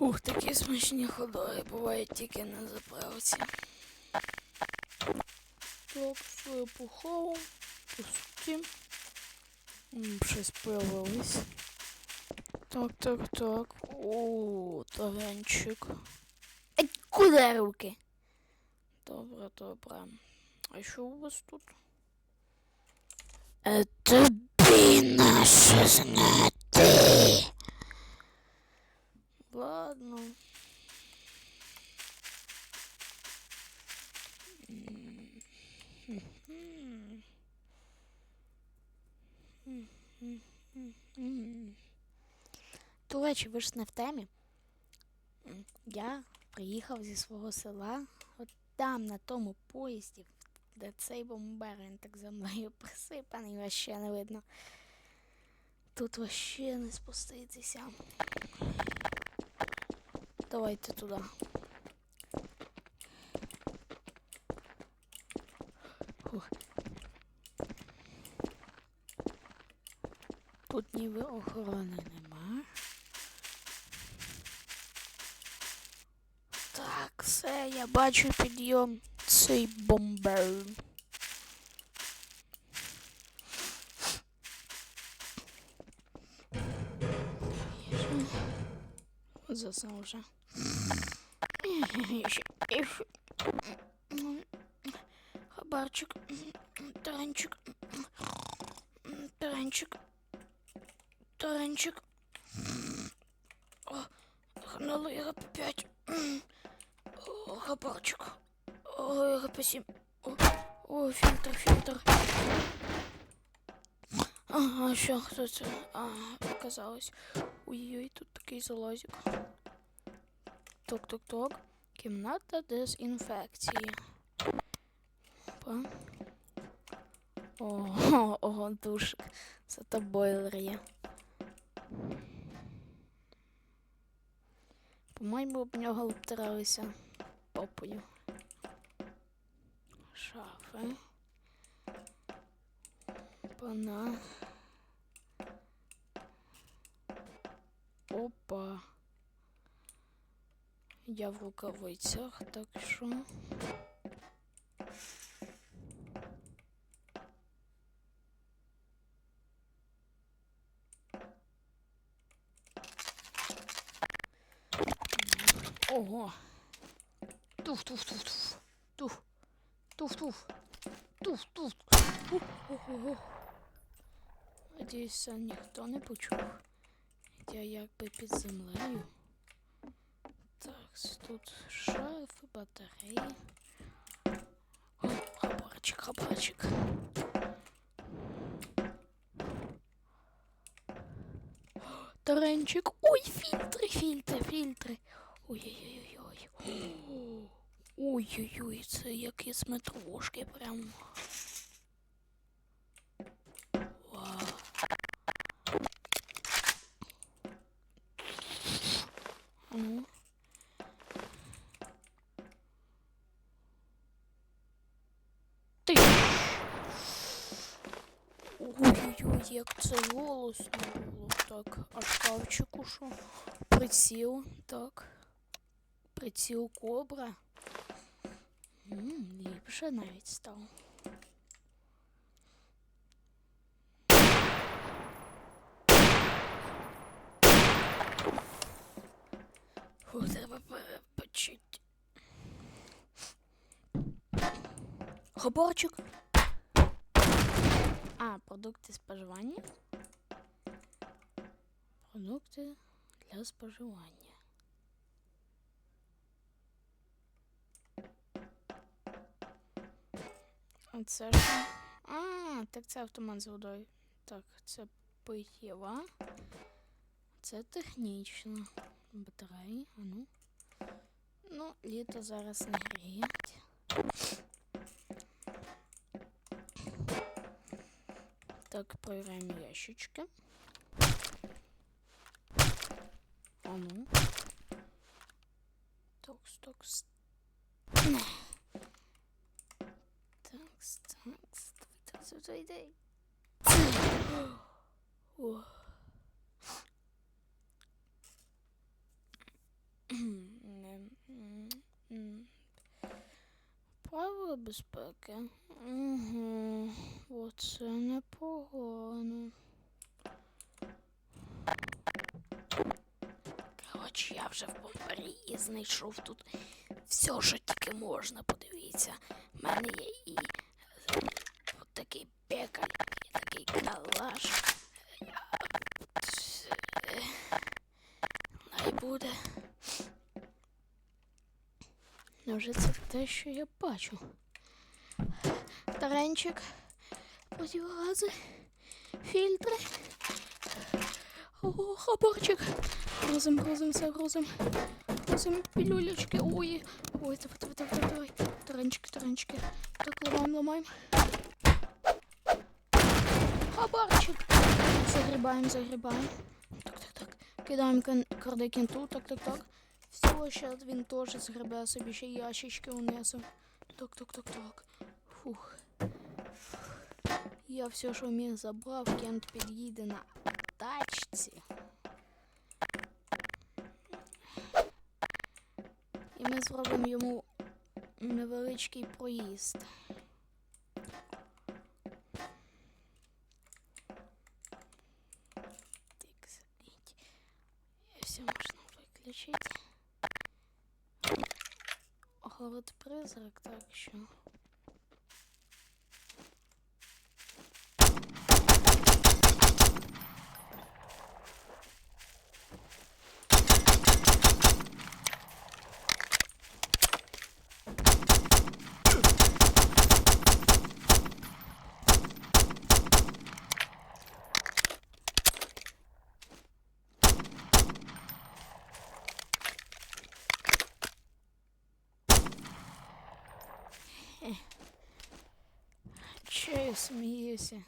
Ух, такі смачні ходори бувають тільки на заправці. Так, все пухало, пусті. Щось появилось. Так, так, так. О, таранчик. Ай, куди руки? Добре, добре. А що у вас тут? Е, тобі наше знати. Ладно. До речі, ви ж не в темі. Я приїхав зі свого села, от там, на тому поїзді, де цей бомбер, так землею присипаний, вообще не видно. Тут вообще не спуститися. Давайте туди. Фух. Тут ніби охорони нема. Так, все, я бачу підйом цей бомбер. Заснув вже. Хабарчик, таранчик, таранчик, таранчик. О, гнали РП5. О, хабарчик. О, РП7. О, о, фильтр, фильтр. Ага, що, хто це? А, оказалось. Ой-ой, тут такий залазик. Ток-ток-ток. Кімната дезінфекції. Опа. О, ого, душик. Це то бойлер є. По-моєму, об нього обтиралися попою. Шафи. Пана. Опа. Я в рукавицях, так що. Ого. Туф, туф, туф, туф. Туф. Туф, туф. Туф, туф. Ого. Надіюсь, це ніхто не почув. Я якби під землею. Так, тут шафи, батареї. О, хабарчик, хабарчик. О, Таранчик. Ой, фильтри, фильтри, фильтри. Ой-ой-ой-ой. Ой-ой-ой, це як із метрошки прям. Ой-ой-ой, як це голосно було. Так, а шкафчику що? Приціл, так. Приціл кобра. М, ліпше навіть став. Фу, треба перепочити. Хабарчик. Продукти споживання. Продукти для споживання. А це що? А, так це автомат з водою. Так, це питєва. Це технічно. Батареї, а ну. Ну, літо зараз не гріють. Так, проверяем ящички. А ну. Токс, токс. Такс, такс. Давай, давай, давай. О. безпеки. Угу. Оце непогано. Коротше, я вже в бомбарі і знайшов тут все, що тільки можна, подивіться. У мене є і е, от такий пекаль, і такий калаш. Е, Най буде. Невже це те, що я бачу? Таренчик, противогази, фільтри. О, хабарчик. Грузим, грузим, все грузим. Грузим пілюлечки. Ой, ой, давай, давай, давай, давай. Таранчики, таранчики. Так, ламаем, ламаем. Хабарчик. Загрібаємо, загрібаємо. Так, так, так. Кидаємо кан- карди кінту, так, так, так. Все, ще він теж згребе собі ще ящички унесу. Так. Фух. Я все, що міг забрав, Кент під'їде на тачці. І ми зробимо йому невеличкий проїзд. Сидіть. Все можна виключити. Говорить призрак, так що. Я сміюся?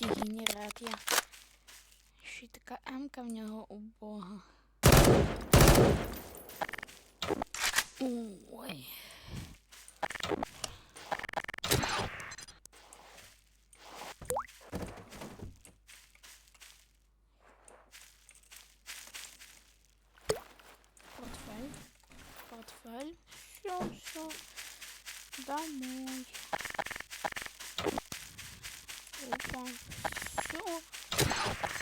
Дегенерат я. Ще й така М-ка в нього убога. Ой. Портфель. Портфель. Все, все. Домой. Опа. Все.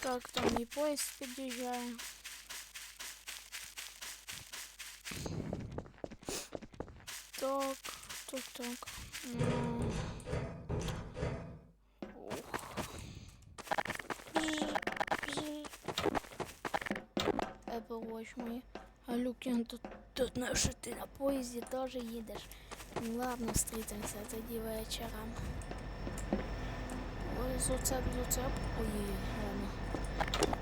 Так, там і поїзд під'їжджає. Так, так, так. М. Ух. Apple Watch мої. А Люкін, тут, тут ну, що ти на поїзді теж їдеш. Ну ладно, встретимся тоді вечором. Ой, зуцеп, зуцеп. Ой, ладно.